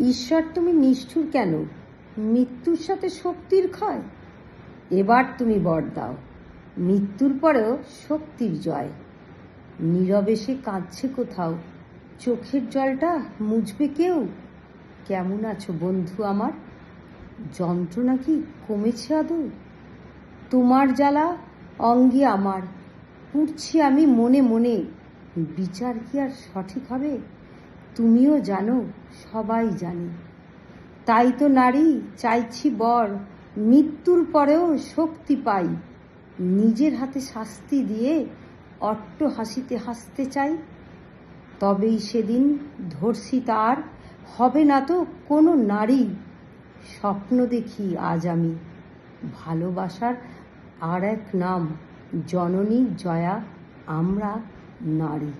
ঈশ্বর তুমি নিষ্ঠুর কেন? মৃত্যুর সাথে শক্তির ক্ষয়? এবার তুমি বর দাও। মৃত্যুর পরেও শক্তির জয়। নীরবে সে কাঁদছে কোথাও? চোখের জলটা মুছবে কেউ? কেমন আছো বন্ধু আমার? যন্ত্রণা কি কমেছে আদৌ? তোমার জ্বালা অঙ্গে আমার। পুড়ছি আমি মনে মনে। বিচার কি আর সঠিক হবে? তুমিও জানো সবাই জানে। তাই তো নারী, চাইছি বর, মৃত্যুর পরেও শক্তি পাই। নিজের হাতে শাস্তি দিয়ে অট্ট হাসিতে হাসতে চাই। তবেই সেদিন ধর্ষি তার হবে না তো কোনো নারী। স্বপ্ন দেখি আজ আমি ভালোবাসার আর এক নাম, জননী জয়া, আমরা নারী।